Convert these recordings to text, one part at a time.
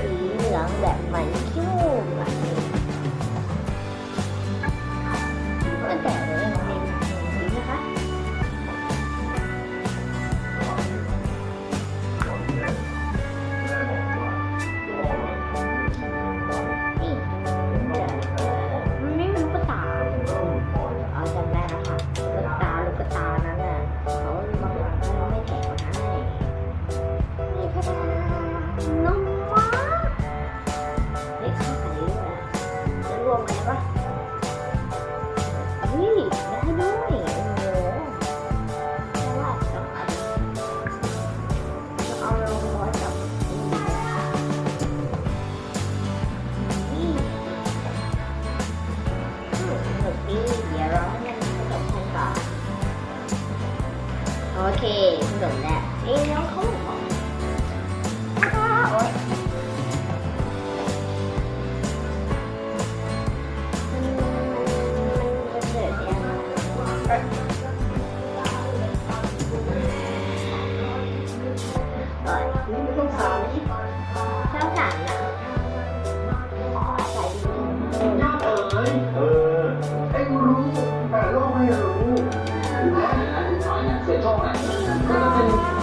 สีเหลืองแบบเหม เคผสมแล้ว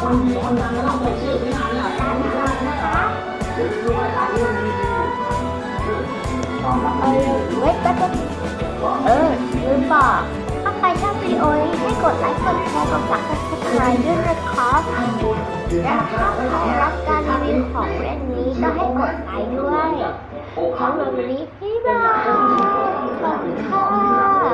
คนดีคนดังแล้วต้องไปชื่อไม่นานแหละเดี๋ยวรู้ว่าอันนี้มันมีดีเออเว้ยแป๊บนึงเออลืมบอกถ้าใครชอบวิดีโอนี้ให้กดไลค์กดแชร์กดซับสไครต์ด้วยนะครับและถ้าใครรับการรีวิวของเล่นนี้ก็ให้กดไลค์ด้วยโอ้ทั้ขางวหมเลดยนี้บ๊ายบาย